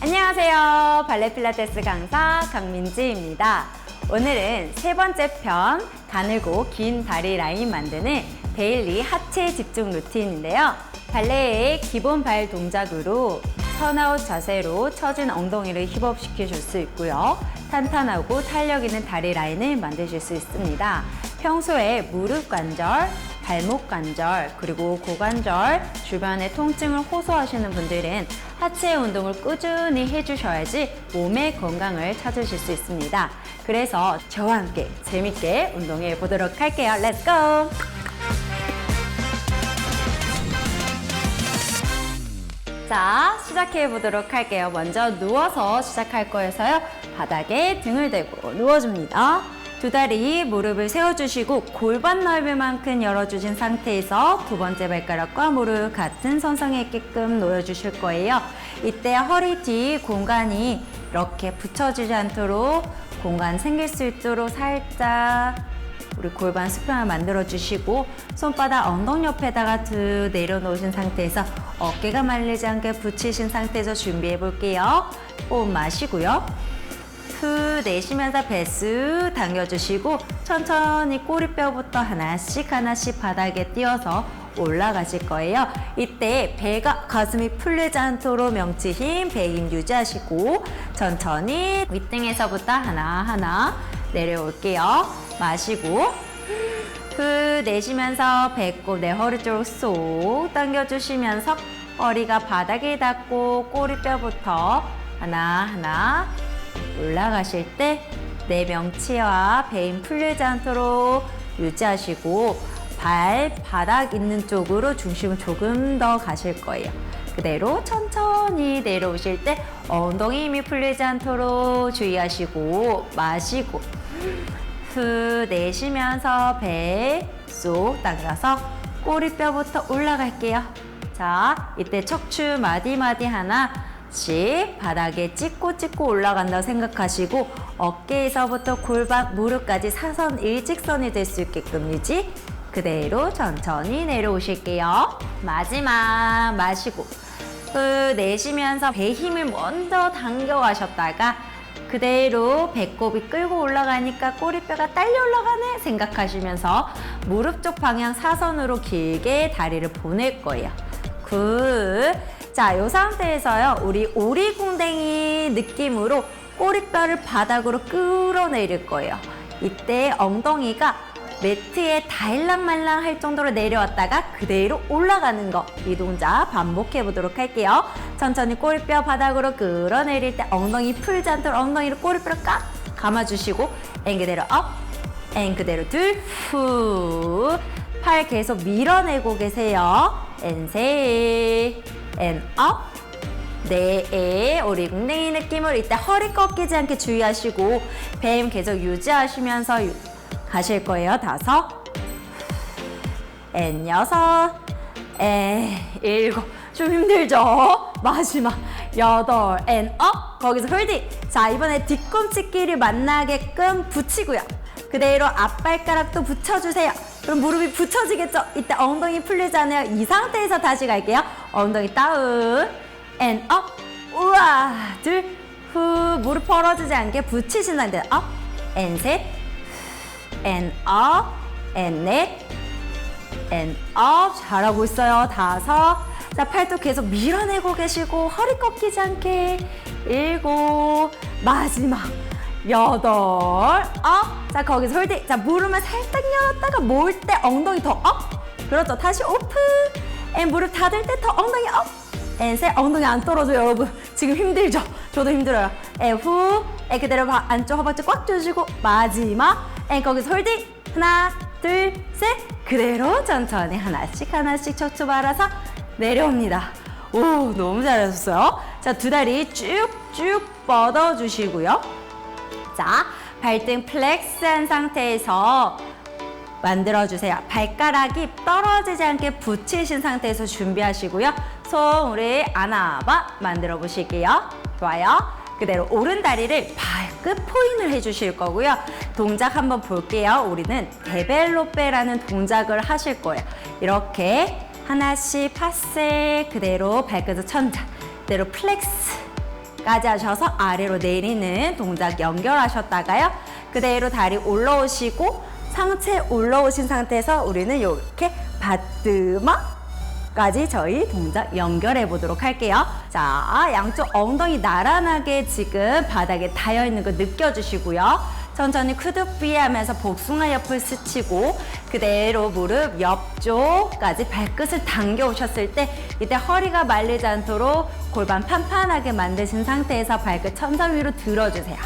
안녕하세요. 발레 필라테스 강사 강민지입니다. 오늘은 세 번째 편 가늘고 긴 다리 라인 만드는 데일리 하체 집중 루틴인데요. 발레의 기본 발 동작으로 턴아웃 자세로 처진 엉덩이를 힙업시켜 줄수 있고요. 탄탄하고 탄력 있는 다리 라인을 만드실 수 있습니다. 평소에 무릎 관절, 발목 관절, 그리고 고관절 주변의 통증을 호소하시는 분들은 하체 운동을 꾸준히 해주셔야지 몸의 건강을 찾으실 수 있습니다. 그래서 저와 함께 재밌게 운동해 보도록 할게요. Go! 자, 시작해 보도록 할게요. 먼저 누워서 시작할 거여서요. 바닥에 등을 대고 누워줍니다. 두 다리 무릎을 세워주시고 골반 넓을 만큼 열어주신 상태에서 두 번째 발가락과 무릎 같은 선상에 있게끔 놓여주실 거예요. 이때 허리 뒤 공간이 이렇게 붙여지지 않도록 공간 생길 수 있도록 살짝 우리 골반 수평을 만들어 주시고 손바닥 엉덩이 옆에다가 드 내려놓으신 상태에서 어깨가 말리지 않게 붙이신 상태에서 준비해 볼게요. 호흡 마시고요. 후 내쉬면서 배수 당겨주시고 천천히 꼬리뼈부터 하나씩 하나씩 바닥에 띄어서 올라가실 거예요. 이때 배가 가슴이 풀리지 않도록 명치 힘, 배 힘 유지하시고 천천히 윗등에서부터 하나하나 내려올게요. 마시고 후 내쉬면서 배꼽 내 허리 쪽쏙 당겨주시면서 허리가 바닥에 닿고 꼬리뼈부터 하나하나 올라가실 때 내 명치와 배임 풀리지 않도록 유지하시고 발 바닥 있는 쪽으로 중심을 조금 더 가실 거예요. 그대로 천천히 내려오실 때 엉덩이 힘이 풀리지 않도록 주의하시고 마시고 후 내쉬면서 배쏙 당겨서 꼬리뼈부터 올라갈게요. 자, 이때 척추 마디마디 하나씩 바닥에 찍고 찍고 올라간다고 생각하시고 어깨에서부터 골반, 무릎까지 사선 일직선이 될 수 있게끔 유지. 그대로 천천히 내려오실게요. 마지막 마시고 후 내쉬면서 배 힘을 먼저 당겨 가셨다가 그대로 배꼽이 끌고 올라가니까 꼬리뼈가 딸려 올라가네 생각하시면서 무릎 쪽 방향 사선으로 길게 다리를 보낼 거예요. 굿. 자, 이 상태에서요. 우리 오리궁뎅이 느낌으로 꼬리뼈를 바닥으로 끌어내릴 거예요. 이때 엉덩이가 매트에 다일랑말랑 할 정도로 내려왔다가 그대로 올라가는 거. 이 동작 반복해 보도록 할게요. 천천히 꼬리뼈 바닥으로 끌어내릴 때 엉덩이 풀지 않도록 엉덩이로 꼬리뼈를 꽉 감아주시고 앤 그대로 업, 앤 그대로 둘, 후. 팔 계속 밀어내고 계세요. 앤 셋, 앤 업, 네, 우리 궁뎅이 느낌으로 이때 허리 꺾이지 않게 주의하시고 배임 계속 유지하시면서 유- 가실 거예요. 다섯, 앤 여섯, 앤 일곱. 좀 힘들죠? 마지막 여덟, 앤 업. 거기서 홀딩. 자, 이번에 뒤꿈치끼리 만나게끔 붙이고요. 그대로 앞발가락도 붙여주세요. 그럼 무릎이 붙여지겠죠? 이때 엉덩이 풀리지 않아요. 이 상태에서 다시 갈게요. 엉덩이 다운, 앤 업. 우와, 둘, 후, 무릎 벌어지지 않게 붙이신 상태. 업, 앤 셋, 앤 업, 앤 넷, 앤 업. 잘하고 있어요. 다섯. 자, 팔도 계속 밀어내고 계시고, 허리 꺾이지 않게. 일곱. 마지막. 여덟. 업. 자, 거기서 홀딩. 자, 무릎을 살짝 열었다가 모을 때 엉덩이 더 업. 그렇죠. 다시 오픈. 앤 무릎 닫을 때 더 엉덩이 업. 앤셋 엉덩이 안 떨어져요, 여러분. 지금 힘들죠? 저도 힘들어요. 앤 후. 앤 그대로 바- 안쪽 허벅지 꽉 조여주고, 마지막. 앤 거기서 홀딩. 하나, 둘, 셋. 그대로 천천히 하나씩 하나씩 척추 말아서 내려옵니다. 오, 너무 잘하셨어요. 자, 두 다리 쭉쭉 뻗어 주시고요. 자, 발등 플렉스한 상태에서 만들어주세요. 발가락이 떨어지지 않게 붙이신 상태에서 준비하시고요. 손 우리 안아봐 만들어 보실게요. 좋아요. 그대로 오른 다리를 발끝 포인을 해주실 거고요. 동작 한번 볼게요. 우리는 데벨로페라는 동작을 하실 거예요. 이렇게 하나씩 파세 그대로 발끝을 천장, 그대로 플렉스까지 하셔서 아래로 내리는 동작 연결하셨다가요. 그대로 다리 올라오시고 상체 올라오신 상태에서 우리는 이렇게 바뜨마 까지 저희 동작 연결해 보도록 할게요. 자, 양쪽 엉덩이 나란하게 지금 바닥에 닿여 있는 거 느껴주시고요. 천천히 쿠드비 하면서 복숭아 옆을 스치고 그대로 무릎 옆쪽까지 발끝을 당겨 오셨을 때 이때 허리가 말리지 않도록 골반 판판하게 만드신 상태에서 발끝 천장 위로 들어주세요.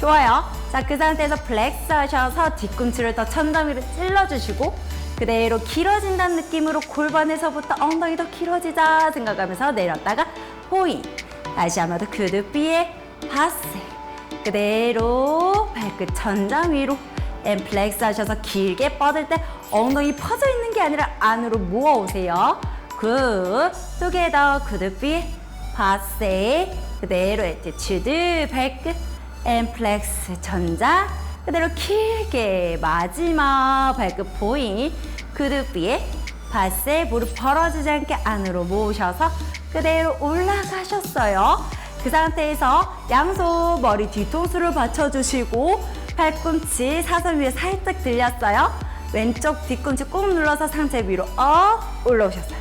좋아요. 자, 그 상태에서 플렉스 하셔서 뒤꿈치를 더 천장 위로 찔러주시고 그대로 길어진다는 느낌으로 골반에서부터 엉덩이 더 길어지자 생각하면서 내렸다가 호인 다시 한번 더 그드비에 바세. 그대로 발끝 천장 위로 엠플렉스 하셔서 길게 뻗을 때 엉덩이 퍼져 있는 게 아니라 안으로 모아오세요. 굿 투게더 그드비 바세. 그대로 에티튜드 발끝 엠플렉스 천장 그대로 길게 마지막 발끝 포인 그룹 위에 바세 무릎 벌어지지 않게 안으로 모으셔서 그대로 올라가셨어요. 그 상태에서 양손 머리 뒤통수를 받쳐주시고 팔꿈치 사선 위에 살짝 들렸어요. 왼쪽 뒤꿈치 꾹 눌러서 상체 위로 업 올라오셨어요.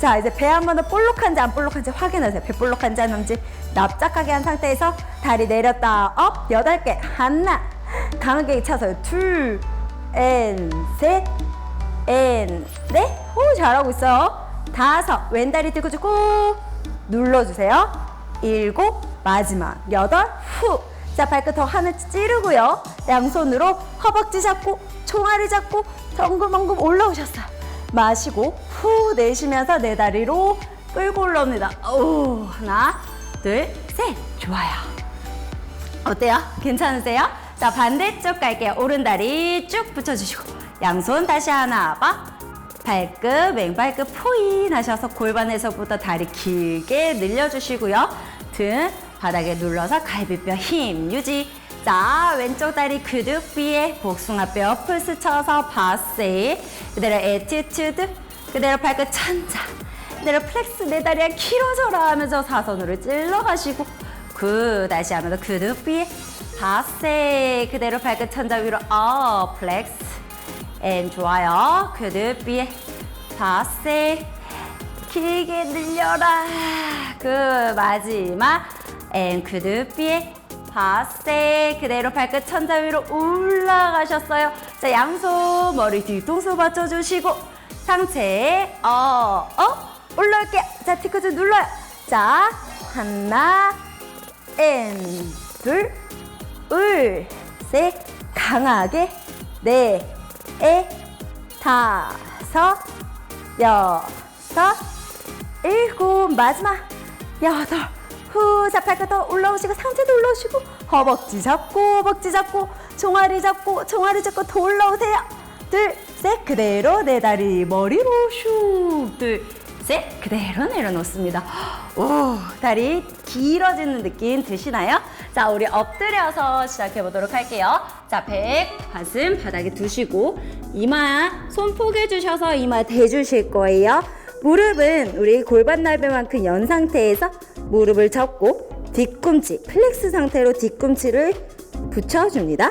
자 이제 배 한 번 더 볼록한지 안 볼록한지 확인하세요. 배 볼록한지 안 한지 납작하게 한 상태에서 다리 내렸다 업 여덟 개 하나 강하게 차서요. 둘, 앤, 셋, 앤, 넷. 오, 잘하고 있어요. 다섯, 왼다리 들고 주고 눌러주세요. 일곱, 마지막, 여덟, 후. 자, 발끝 더 하늘 찌르고요. 양손으로 허벅지 잡고, 총알이 잡고, 덩금덩금 올라오셨어요. 마시고, 후 내쉬면서 내 다리로 끌고 올라옵니다. 오, 하나, 둘, 셋. 좋아요. 어때요? 괜찮으세요? 자, 반대쪽 갈게요. 오른다리 쭉 붙여주시고, 양손 다시 하나 봐. 발끝, 왼발끝 포인 하셔서 골반에서부터 다리 길게 늘려주시고요. 등 바닥에 눌러서 갈비뼈 힘 유지. 자, 왼쪽 다리 그득 위에 복숭아뼈 풀스 쳐서 바세. 그대로 에티튜드. 그대로 발끝 천장. 그대로 플렉스 내 다리가 길어져라 하면서 사선으로 찔러 가시고 그 다시 하면서 그득 위에 바세 그대로 발끝 천장 위로 어 플렉스 앤 좋아요. 그득 위에 바세 길게 늘려라. 그 마지막. 앤 그득 위에 바세 그대로 발끝 천장 위로 올라가셨어요. 자 양손 머리 뒤통수 받쳐주시고 상체 어어 올라올게요. 자 뒤꿈치 눌러요. 자 하나 앤 둘, 울, 셋, 강하게, 넷, 에, 다섯, 여섯, 일곱, 마지막, 여덟, 후, 자, 더 올라오시고, 상체도 올라오시고, 허벅지 잡고, 허벅지 잡고, 종아리 잡고, 종아리 잡고, 더 올라오세요. 둘, 셋, 그대로 내 다리 머리로 슉, 둘, 셋, 그대로 내려놓습니다. 오, 다리 길어지는 느낌 드시나요? 자, 우리 엎드려서 시작해 보도록 할게요. 자, 백, 가슴 바닥에 두시고, 이마 손 포개 주셔서 이마 대주실 거예요. 무릎은 우리 골반 날배만큼 연 상태에서 무릎을 접고 뒤꿈치, 플렉스 상태로 뒤꿈치를 붙여줍니다.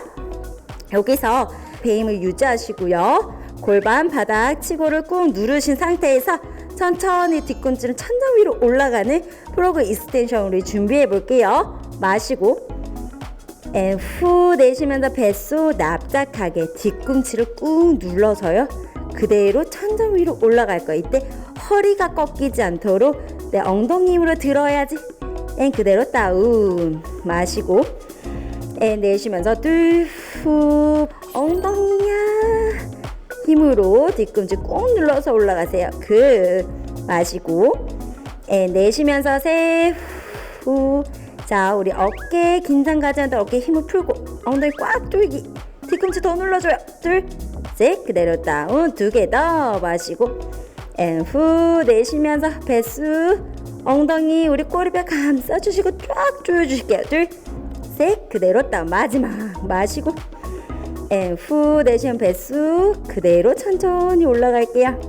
여기서 배임을 유지하시고요. 골반 바닥 치고를 꾹 누르신 상태에서 천천히 뒤꿈치를 천장 위로 올라가는 프로그 익스텐션 우리 준비해 볼게요. 마시고 앤 후 내쉬면서 뱃속 납작하게 뒤꿈치를 꾹 눌러서요. 그대로 천장 위로 올라갈 거 이때 허리가 꺾이지 않도록 내 엉덩이 힘으로 들어야지. 앤 그대로 다운 마시고 앤 내쉬면서 둘 후 엉덩이야 힘으로 뒤꿈치 꼭 눌러서 올라가세요. 그 마시고 에, 내쉬면서 세후 자 우리 어깨 긴장 가지 않도록 어깨 힘을 풀고 엉덩이 꽉 조이기 뒤꿈치 더 눌러줘요. 둘셋 그대로 다운 두 개 더 마시고 앤후 내쉬면서 배수 엉덩이 우리 꼬리뼈 감싸주시고 쫙 조여주실게요. 둘, 셋. 그대로 딱 마지막 마시고 앤 후 내쉬면 배수 그대로 천천히 올라갈게요.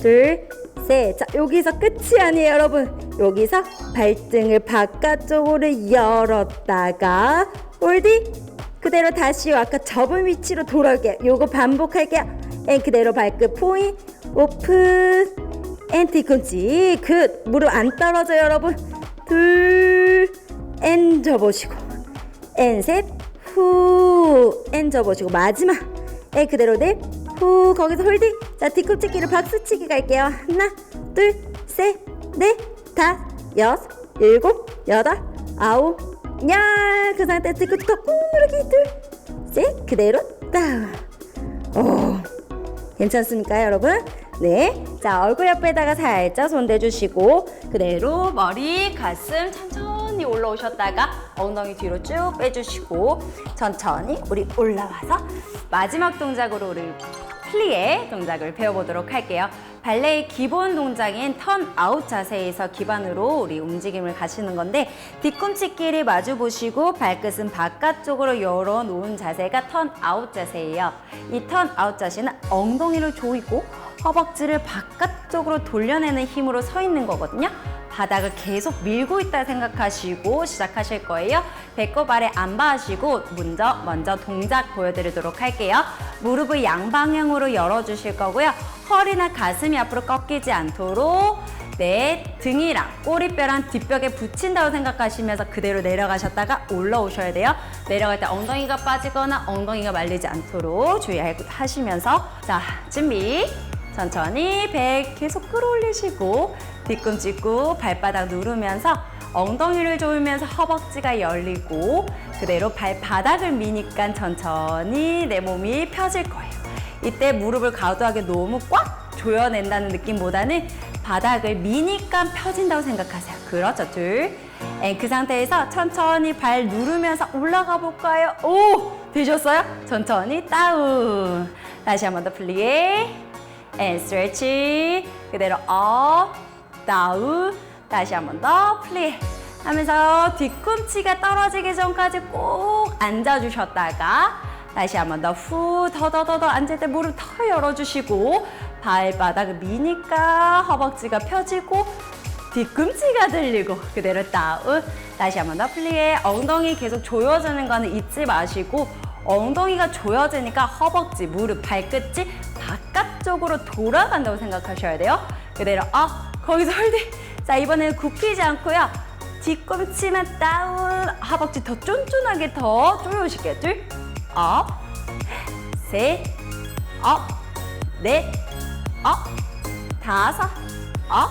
둘, 셋. 자, 여기서 끝이 아니에요, 여러분. 여기서 발등을 바깥쪽으로 열었다가 홀딩. 그대로 다시 아까 접은 위치로 돌아올게요. 요거 반복할게요. 앤 그대로 발끝 포인 오픈 앤 뒤꿈치 굿 무릎 안 떨어져요 여러분 둘 앤 접으시고 앤셋 후앤 접으시고 마지막. 앤 그대로 넷후 거기서 홀딩. 자 뒤꿈치끼리 박수치기 갈게요. 하나 둘 셋 넷 다섯 여섯 일곱 여덟 아홉 열그 상태 뒤꿈치 더 꾹 누르기. 둘셋 그대로 다운 오 괜찮습니까, 여러분? 네. 자, 얼굴 옆에다가 살짝 손 대주시고, 그대로 머리, 가슴 천천히 올라오셨다가 엉덩이 뒤로 쭉 빼주시고, 천천히 우리 올라와서 마지막 동작으로 우리 플리에 동작을 배워보도록 할게요. 발레의 기본 동작인 턴 아웃 자세에서 기반으로 우리 움직임을 가시는 건데 뒤꿈치끼리 마주 보시고 발끝은 바깥쪽으로 열어 놓은 자세가 턴 아웃 자세예요. 이 턴 아웃 자세는 엉덩이를 조이고 허벅지를 바깥쪽으로 돌려내는 힘으로 서 있는 거거든요. 바닥을 계속 밀고 있다 생각하시고 시작하실 거예요. 배꼽 아래 안 봐하시고 먼저 먼저 동작 보여드리도록 할게요. 무릎을 양방향으로 열어주실 거고요. 허리나 가슴이 앞으로 꺾이지 않도록 네, 등이랑 꼬리뼈랑 뒷벽에 붙인다고 생각하시면서 그대로 내려가셨다가 올라오셔야 돼요. 내려갈 때 엉덩이가 빠지거나 엉덩이가 말리지 않도록 주의하시면서 자, 준비. 천천히 배 계속 끌어올리시고 뒤꿈치 꾹 발바닥 누르면서 엉덩이를 조이면서 허벅지가 열리고 그대로 발바닥을 미니까 천천히 내 몸이 펴질 거예요. 이때 무릎을 과도하게 너무 꽉 조여낸다는 느낌보다는 바닥을 미니까 펴진다고 생각하세요. 그렇죠, 둘. 앤, 그 상태에서 천천히 발 누르면서 올라가 볼까요? 오! 되셨어요? 천천히 다운. 다시 한 번 더 플리에. 앤, 스트레치. 그대로 업, 다운. 다시 한 번 더 플리. 하면서 뒤꿈치가 떨어지기 전까지 꼭 앉아주셨다가 다시 한 번 더 후 더더더더 앉을 때 무릎 더 열어주시고 발바닥을 미니까 허벅지가 펴지고 뒤꿈치가 들리고 그대로 다운 다시 한 번 더 플리에 엉덩이 계속 조여지는 거는 잊지 마시고 엉덩이가 조여지니까 허벅지 무릎 발끝이 바깥쪽으로 돌아간다고 생각하셔야 돼요 그대로 아 거기서 홀딩. 자 이번에는 굽히지 않고요. 뒤꿈치만 다운. 허벅지 더 쫀쫀하게 더 조여오실게요. 둘 업, 셋, 업, 넷, 업, 다섯, 업,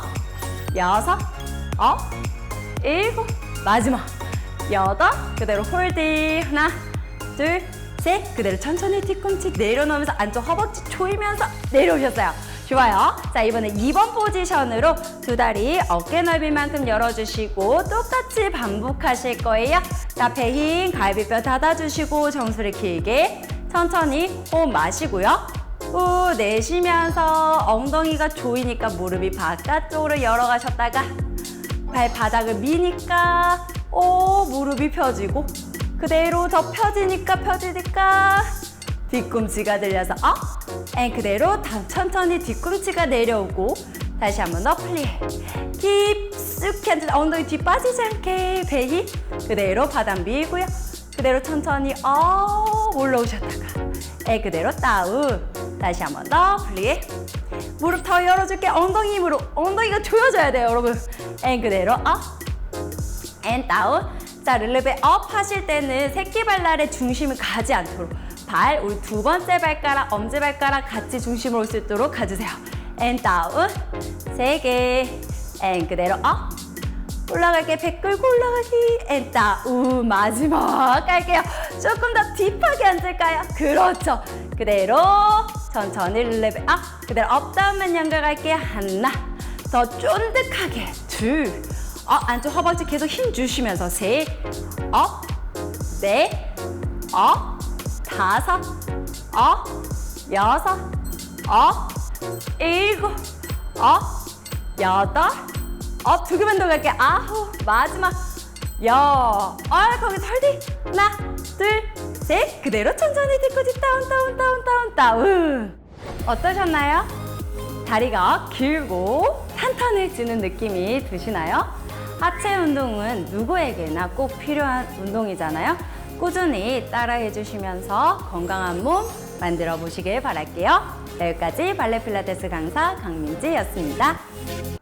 여섯, 업, 일곱, 마지막. 여덟, 그대로 홀딩. 하나, 둘, 셋, 그대로 천천히 뒤꿈치 내려놓으면서 안쪽 허벅지 조이면서 내려오셨어요. 좋아요. 자, 이번에 2번 포지션으로 두 다리 어깨 넓이만큼 열어주시고 똑같이 반복하실 거예요. 자, 배 힘, 갈비뼈 닫아주시고 정수리 길게 천천히 호흡 마시고요. 후 내쉬면서 엉덩이가 조이니까 무릎이 바깥쪽으로 열어가셨다가 발바닥을 미니까 오 무릎이 펴지고 그대로 더 펴지니까 펴지니까 뒤꿈치가 들려서 업, 앤 그대로 다 천천히 뒤꿈치가 내려오고 다시 한번 더 플리 깊숙이 앉아 엉덩이 뒤 빠지지 않게 배히 그대로 바닥 밀고요. 그대로 천천히 업 올라오셨다가 애 그대로 다운. 다시 한번 더 플리 무릎 더 열어줄게. 엉덩이 힘으로. 엉덩이가 조여져야 돼요 여러분. 앤 그대로 업앤 다운. 자 릴레베 업 하실 때는 새끼발날에 중심을 가지 않도록 발 우리 두 번째 발가락 엄지발가락 같이 중심을 올수 있도록 가주세요. 앤 다운 세 개 앤 그대로 업 올라갈게. 배 끌고 올라가기. 앤 다운 마지막 갈게요. 조금 더 딥하게 앉을까요? 그렇죠. 그대로 천천히 릴레베 업 그대로 업 다운만 연결할게요 하나. 더 쫀득하게. 둘. 어, 안쪽 허벅지 계속 힘 주시면서 셋, 업, 넷, 업, 다섯, 업, 여섯, 업, 일곱, 업, 여덟, 업두 개만 더 갈게. 아우 마지막. 야, 아 거기 털디. 하나, 둘, 셋. 그대로 천천히 뒤꿈치 다운 다운 다운 다운 다운. 어떠셨나요? 다리가 길고 탄탄해지는 느낌이 드시나요? 하체 운동은 누구에게나 꼭 필요한 운동이잖아요. 꾸준히 따라해 주시면서 건강한 몸 만들어 보시길 바랄게요. 여기까지 발레 필라테스 강사 강민지였습니다.